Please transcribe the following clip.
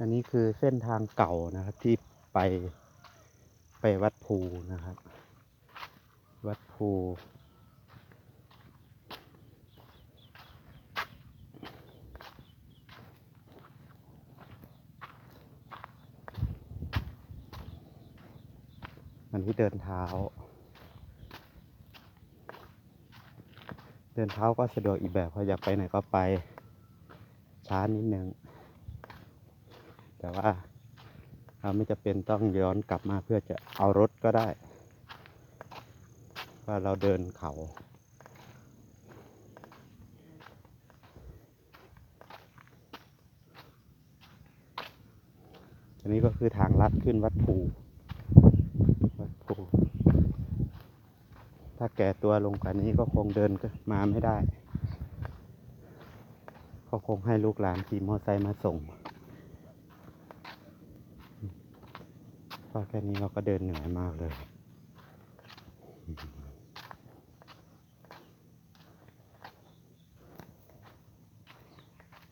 อันนี้คือเส้นทางเก่านะครับ ที่ไปไปวัดภูนะครับ วัดภูอันนี้เดินเท้า เดินเท้าก็สะดวกอีกแบบพออยากไปไหนก็ไปช้านิดนึง แต่ว่าเราไม่จะเป็นต้องย้อนกลับมาเพื่อจะเอารถก็ได้ ว่าเราเดินเขาอันนี้ก็คือทางลัดขึ้นวัดภูวัดภูถ้าแก่ตัวลงกว่านี้ก็คงเดินมาไม่ได้ ก็คงให้ลูกหลานขี่มอเตอร์ไซค์มาส่ง เพราะแค่นี้เราก็เดินเหนื่อยมากเลย